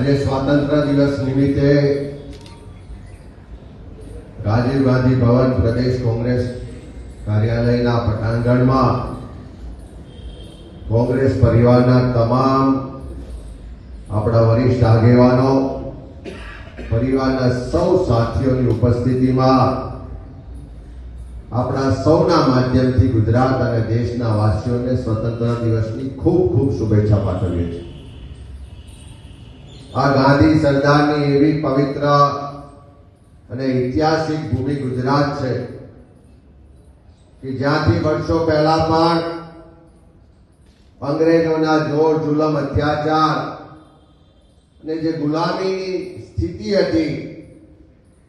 આજે સ્વાતંત્ર્ય દિવસ નિમિત્તે રાજીવ ગાંધી ભવન પ્રદેશ કોંગ્રેસ કાર્યાલયના પટાંગણમાં કોંગ્રેસ પરિવારના તમામ આપણા વરિષ્ઠ આગેવાનો, પરિવારના સૌ સાથીઓની ઉપસ્થિતિમાં આપણા સૌના માધ્યમથી ગુજરાત અને દેશના વાસીઓને સ્વતંત્ર દિવસની ખૂબ ખૂબ શુભેચ્છા પાઠવીએ છીએ. આ ગાંધી સરદારની એવી પવિત્ર અને ઐતિહાસિક ભૂમિ ગુજરાત છે કે જ્યાંથી વર્ષો પહેલા પણ અંગ્રેજોના જોર જુલમ અત્યાચાર અને જે ગુલામીની સ્થિતિ હતી,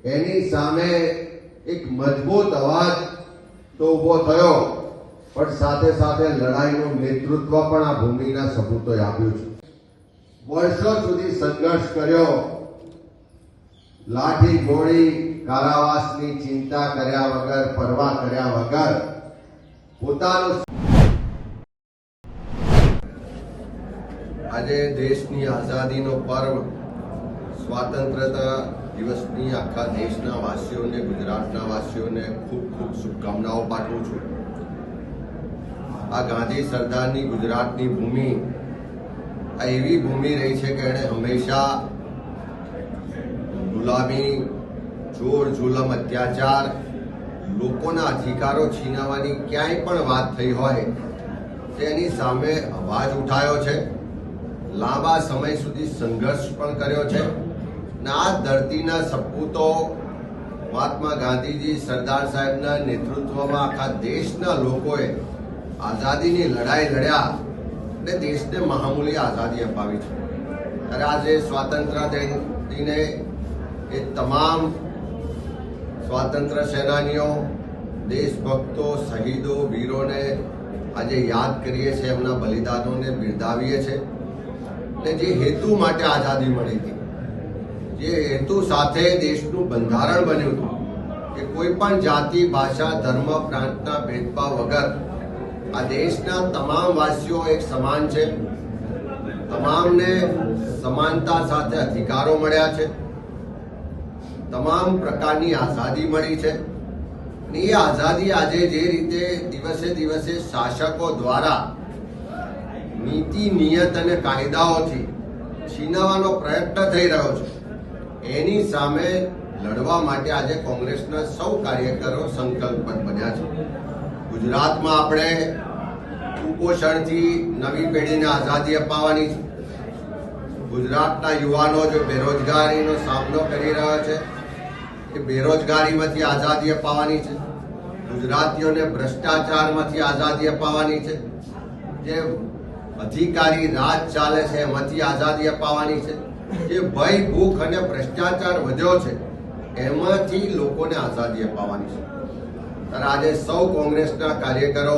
એની સામે એક મજબૂત અવાજ તો ઊભો થયો, પણ સાથે સાથે લડાઈનું નેતૃત્વ પણ આ ભૂમિના સપૂતોએ આપ્યું છે. વર્ષો સુધી સંઘર્ષ કર્યો. લાઠી ગોળી, કારાવાસની ચિંતા કર્યા વગર, પરવા કર્યા વગર પોતાનું આજે દેશની આઝાદીનો પર્વ, સ્વાતંત્રતા દિવસની આખા દેશના વાસીઓને, ગુજરાતના વાસીઓને ખૂબ ખૂબ શુભકામનાઓ પાઠવું છું. આ ગાંધી સરદારની ગુજરાતની ભૂમિ આ એવી ભૂમિ રહી છે કે એણે હંમેશા ગુલામી જોર જુલમ, અત્યાચાર, લોકોના અધિકારો છીનાવાની ક્યાંય પણ વાત થઈ હોય, તેની સામે અવાજ ઉઠાયો છે. લાંબા સમય સુધી સંઘર્ષ પણ કર્યો છે. અને આ ધરતીના સપૂતો મહાત્મા ગાંધીજી, સરદાર સાહેબના નેતૃત્વમાં આખા દેશના લોકોએ આઝાદીની લડાઈ લડ્યા. અને દેશને મહામૂલી આઝાદી અપાવી છે. ત્યારે આજે સ્વાતંત્ર્ય દિને એ તમામ સ્વાતંત્ર્ય સેનાનીઓ, દેશભક્તો, શહીદો, વીરોને આજે યાદ કરીએ છીએ, એમના બલિદાનોને બિરદાવીએ છીએ. ને જે હેતુ માટે આઝાદી મળી હતી, જે હેતુ સાથે દેશનું બંધારણ બન્યું હતું, કે કોઈ પણ જાતિ, ભાષા, ધર્મ, પ્રાંતના ભેદભાવ વગર આ દેશના તમામ વાસીઓ એક સમાન છે. તમામને સમાનતા સાથે અધિકારો મળ્યા છે. તમામ પ્રકારની આઝાદી મળી છે. એ આઝાદી આજે જે રીતે દિવસે દિવસે શાસકો દ્વારા નીતિ, નિયત અને કાયદાઓથી છીનવાનો પ્રયત્ન થઈ રહ્યો છે. એની સામે લડવા માટે આજે કોંગ્રેસના સૌ કાર્યકરો સંકલ્પબદ્ધ બન્યા છે. ગુજરાતમાં આપણે કુપોષણથી નવી પેઢીને આઝાદી અપાવવાની છે. ગુજરાતના યુવાનો જે બેરોજગારીનો સામનો કરી રહ્યો છે, એ બેરોજગારીમાંથી આઝાદી અપાવવાની છે. ગુજરાતીઓને ભ્રષ્ટાચારમાંથી આઝાદી અપાવવાની છે. જે અધિકારી રાજ ચાલે છે, એમાંથી આઝાદી અપાવવાની છે. જે ભય, ભૂખ અને ભ્રષ્ટાચાર વધ્યો છે, એમાંથી લોકોને આઝાદી અપાવવાની છે. ત્યારે આજે સૌ કોંગ્રેસના કાર્યકરો,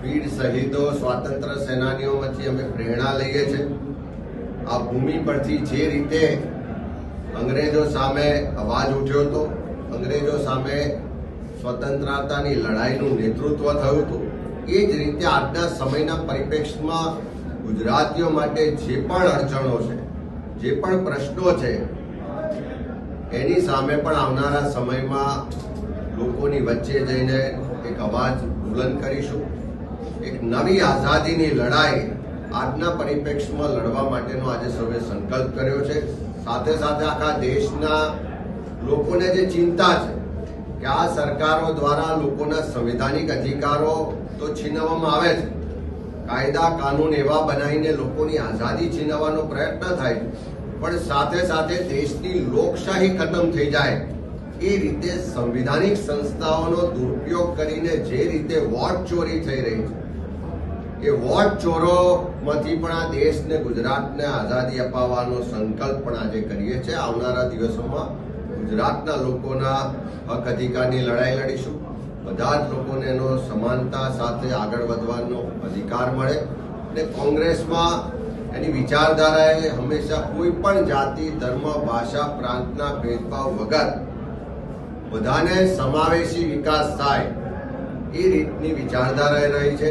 વીર શહીદો સ્વાતંત્ર્ય સેનાનીઓમાંથી અમે પ્રેરણા લઈએ છીએ આ ભૂમિ પરથી જે રીતે અંગ્રેજો સામે અવાજ ઉઠ્યો હતો, અંગ્રેજો સામે સ્વતંત્રતાની લડાઈનું નેતૃત્વ થયું હતું, એ જ રીતે આજના સમયના પરિપ્રેક્ષમાં ગુજરાતીઓ માટે જે પણ અડચણો છે, જે પણ પ્રશ્નો છે, એની સામે પણ આવનારા સમયમાં લોકોની વચ્ચે જઈને એક અવાજ બુલંદ કરીશું. એક નવી આઝાદીની લડાઈ આજના પરિપ્રેક્ષમાં લડવા માટેનો આજે સૌએ સંકલ્પ કર્યો છે. સાથે સાથે આખા દેશના લોકોને જે ચિંતા છે કે આ સરકારો દ્વારા લોકોના સંવિધાનિક અધિકારો તો છીનવવામાં આવે છે કાયદા, કાનૂન એવા બનાવીને લોકોની આઝાદી છીનવવાનો પ્રયત્ન થાય પણ સાથે સાથે દેશની લોકશાહી ખતમ થઈ જાય. એ રીતે સંવિધાનિક સંસ્થાઓનો દુરુપયોગ કરીને જે રીતે વોટ ચોરી થઈ રહી છે, એ વોટ ચોરોમાંથી પણ આ દેશને, ગુજરાતને આઝાદી અપાવવાનો સંકલ્પ પણ આજે કરીએ છીએ. આવનારા દિવસોમાં ગુજરાતના લોકોના હક અધિકારની લડાઈ લડીશું. બધા જ લોકોને એનો સમાનતા સાથે આગળ વધવાનો અધિકાર મળે અને કોંગ્રેસમાં એની વિચારધારાએ હંમેશા કોઈ પણ જાતિ, ધર્મ, ભાષા, પ્રાંતના ભેદભાવ વગર બધાને સમાવેશી વિકાસ થાય એ રીતની વિચારધારા રહી છે.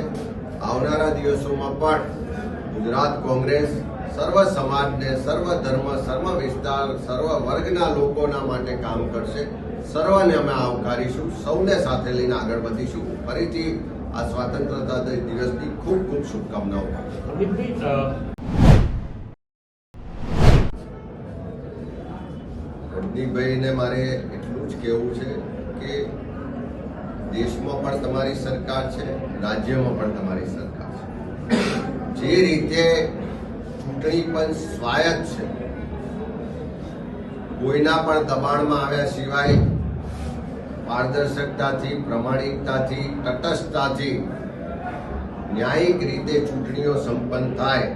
આવનારા દિવસોમાં પણ ગુજરાત કોંગ્રેસ સર્વ સમાજને સર્વ ધર્મ સર્વ વિસ્તાર સર્વ વર્ગના લોકોના માટે કામ કરશે. સર્વને અમે આવકારીશું સૌને સાથે લઈને આગળ વધીશું. ફરીથી આ સ્વાતંત્રતા દિવસની ખૂબ ખૂબ શુભકામનાઓ. અમિતભાઈ મારે એટલું જ કહેવું છે કે દેશમાં પણ તમારી સરકાર છે, રાજ્યમાં પણ તમારી સરકાર છે. જે રીતે ચૂંટણી પણ સ્વાયત્ત છે. કોઈના પણ દબાણમાં આવ્યા સિવાય પારદર્શકતાથી, પ્રમાણિકતાથી, તટસ્થતાથી ન્યાયિક રીતે ચૂંટણીઓ સંપન્ન થાય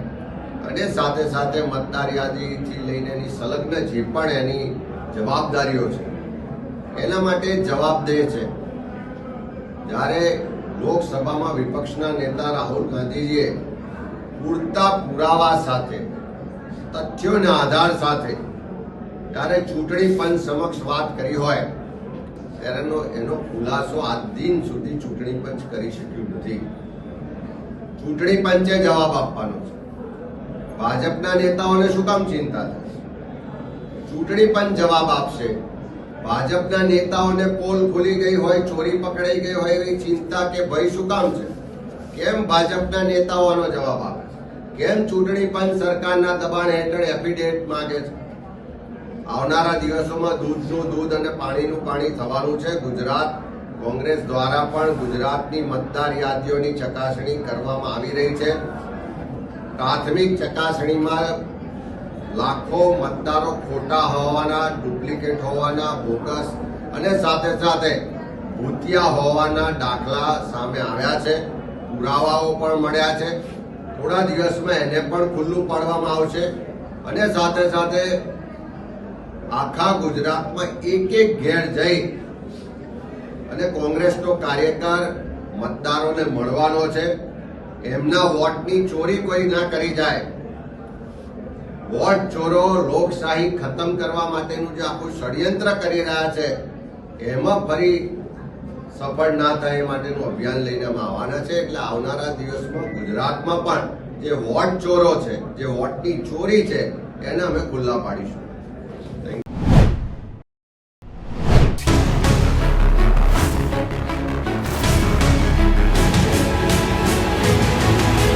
અને સાથે સાથે મતદાર યાદીથી લઈને એની સંલગ્ન જે પણ એની જવાબદારીઓ છે એના માટે જવાબદેહ છે. જ્યારે લોકસભામાં વિપક્ષના નેતા રાહુલ ગાંધીજીએ પૂરતા પુરાવા સાથે, તથ્યોના આધાર સાથે ત્યારે ચૂંટણી પંચ સમક્ષ વાત કરી હોય, ત્યારે એનો એનો ખુલાસો આજ દિન સુધી ચૂંટણી પંચ કરી શક્યું નથી. ચૂંટણી પંચે જવાબ આપવાનો છે. ભાજપના નેતાઓને શું કામ ચિંતા થશે ચૂંટણી પંચ જવાબ આપશે. ભાજપના નેતાઓને પોલ ખુલી ગઈ હોય, ચોરી પકડાઈ ગઈ હોય એવી ચિંતા કે ભય શું કામ છે? કેમ ભાજપના નેતાઓનો જવાબ આપે કેમ ચૂંટણી પંચ સરકારના દબાણ હેઠળ એફિડેવિટ માંગે છે? આવનારા દિવસોમાં દૂધનું દૂધ અને પાણીનું પાણી થવાનું છે. ગુજરાત કોંગ્રેસ દ્વારા પણ ગુજરાતની મતદાર યાદીઓની ચકાસણી કરવામાં આવી રહી છે. પ્રાથમિક ચકાસણીમાં લાખો મતદારો ખોટા હોવાના, ડુપ્લિકેટ હોવાના, બોગસ અને સાથે સાથે ભૂતિયા હોવાના દાખલા સામે આવ્યા છે. પુરાવાઓ પણ મળ્યા છે. થોડા દિવસમાં એને પણ ખુલ્લું પાડવામાં આવશે. અને સાથે સાથે આખા ગુજરાતમાં એક એક ઘેર જઈ અને કોંગ્રેસનો કાર્યકર મતદારોને મળવાનો છે. એમના વોટની ચોરી કોઈ ના કરી જાય. વોટ ચોરો, લોકશાહી ખતમ કરવા માટેનું જે આખું ષડયંત્ર કરી રહ્યા છે, એમાં ફરી સફળ ના થાય એ માટેનું અભિયાન લઈને અમે આવવાના છે. એટલે આવનારા દિવસમાં ગુજરાતમાં પણ જે વોટ ચોરો છે, જે વોટની ચોરી છે, એને અમે ખુલ્લા પાડીશું.